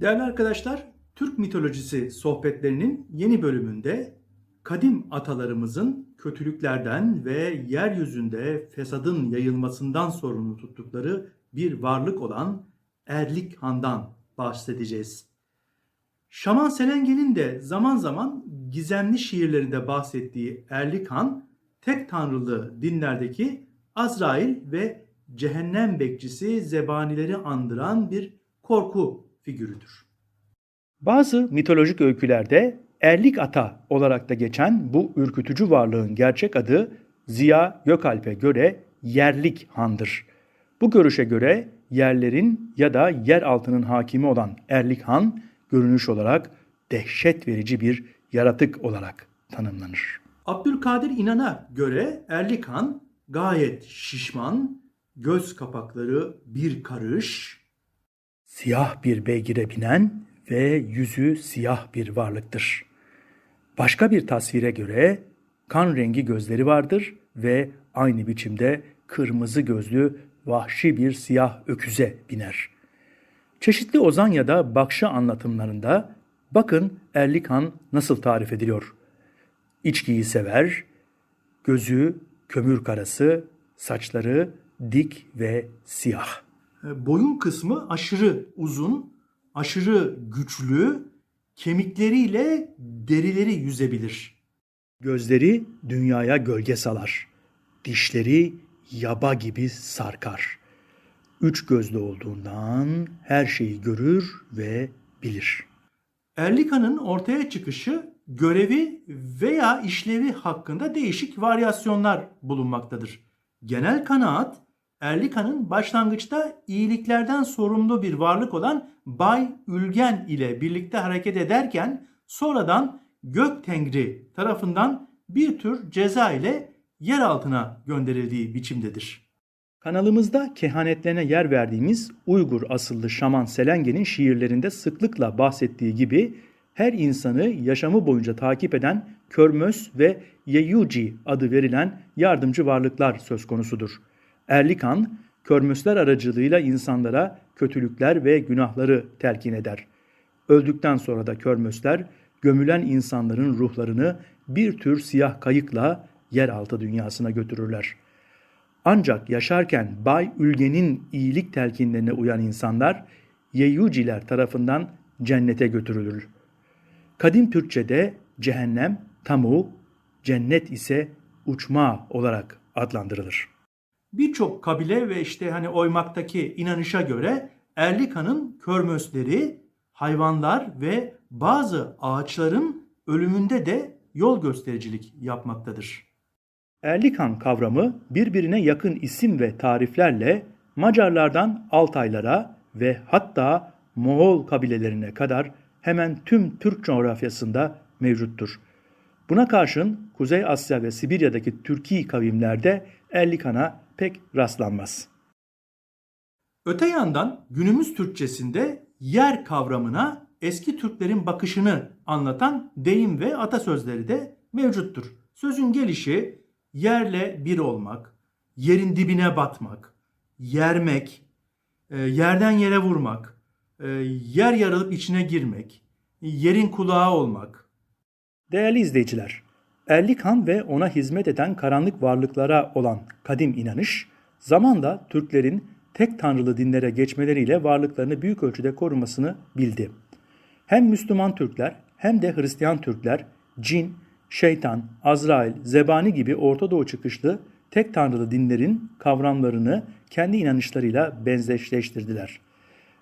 Değerli arkadaşlar, Türk mitolojisi sohbetlerinin yeni bölümünde kadim atalarımızın kötülüklerden ve yeryüzünde fesadın yayılmasından sorumlu tuttukları bir varlık olan Erlik Han'dan bahsedeceğiz. Şaman Selengel'in de zaman zaman gizemli şiirlerinde bahsettiği Erlik Han, tek tanrılı dinlerdeki Azrail ve cehennem bekçisi zebanileri andıran bir korku figürüdür. Bazı mitolojik öykülerde Erlik Ata olarak da geçen bu ürkütücü varlığın gerçek adı Ziya Gökalp'e göre Yerlik Han'dır. Bu görüşe göre yerlerin ya da yer altının hakimi olan Erlik Han görünüş olarak dehşet verici bir yaratık olarak tanımlanır. Abdülkadir İnan'a göre Erlik Han gayet şişman, göz kapakları bir karış, siyah bir beygire binen ve yüzü siyah bir varlıktır. Başka bir tasvire göre kan rengi gözleri vardır ve aynı biçimde kırmızı gözlü vahşi bir siyah öküze biner. Çeşitli Ozan ya da Bakşı anlatımlarında bakın Erlik Han nasıl tarif ediliyor. İçkiyi sever, gözü kömür karası, saçları dik ve siyah. E, Boyun kısmı aşırı uzun, aşırı güçlü, kemikleriyle derileri yüzebilir. Gözleri dünyaya gölge salar. Dişleri yaba gibi sarkar. Üç gözlü olduğundan her şeyi görür ve bilir. Erlika'nın ortaya çıkışı görevi veya işlevi hakkında değişik varyasyonlar bulunmaktadır. Genel kanaat Erlika'nın başlangıçta iyiliklerden sorumlu bir varlık olan Bay Ülgen ile birlikte hareket ederken sonradan Gök Tengri tarafından bir tür ceza ile yer altına gönderildiği biçimdedir. Kanalımızda kehanetlerine yer verdiğimiz Uygur asıllı şaman Selenge'nin şiirlerinde sıklıkla bahsettiği gibi her insanı yaşamı boyunca takip eden Körmöz ve Yeyuci adı verilen yardımcı varlıklar söz konusudur. Erlikan, Körmüsler aracılığıyla insanlara kötülükler ve günahları telkin eder. Öldükten sonra da Körmüsler, gömülen insanların ruhlarını bir tür siyah kayıkla yeraltı dünyasına götürürler. Ancak yaşarken Bay Ülgen'in iyilik telkinlerine uyan insanlar, Yeyuciler tarafından cennete götürülür. Kadim Türkçe'de cehennem, tamu, cennet ise uçma olarak adlandırılır. Birçok kabile ve işte hani oymaktaki inanışa göre Erlika'nın körmösleri, hayvanlar ve bazı ağaçların ölümünde de yol göstericilik yapmaktadır. Erlikan kavramı birbirine yakın isim ve tariflerle Macarlardan Altaylara ve hatta Moğol kabilelerine kadar hemen tüm Türk coğrafyasında mevcuttur. Buna karşın Kuzey Asya ve Sibirya'daki Türki kavimlerde Erlikan'a pek rastlanmaz. Öte yandan günümüz Türkçesinde yer kavramına eski Türklerin bakışını anlatan deyim ve atasözleri de mevcuttur. Sözün gelişi yerle bir olmak, yerin dibine batmak, yermek, e, yerden yere vurmak, e, yer yarılıp içine girmek, yerin kulağı olmak. Değerli izleyiciler, Erlikhan ve ona hizmet eden karanlık varlıklara olan kadim inanış, zamanla Türklerin tek tanrılı dinlere geçmeleriyle varlıklarını büyük ölçüde korumasını bildi. Hem Müslüman Türkler hem de Hristiyan Türkler cin, şeytan, Azrail, zebani gibi Orta Doğu çıkışlı tek tanrılı dinlerin kavramlarını kendi inanışlarıyla benzeşleştirdiler.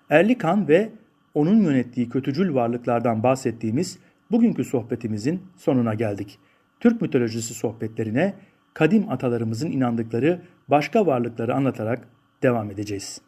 Erlikan ve onun yönettiği kötücül varlıklardan bahsettiğimiz bugünkü sohbetimizin sonuna geldik. Türk mitolojisi sohbetlerine kadim atalarımızın inandıkları başka varlıkları anlatarak devam edeceğiz.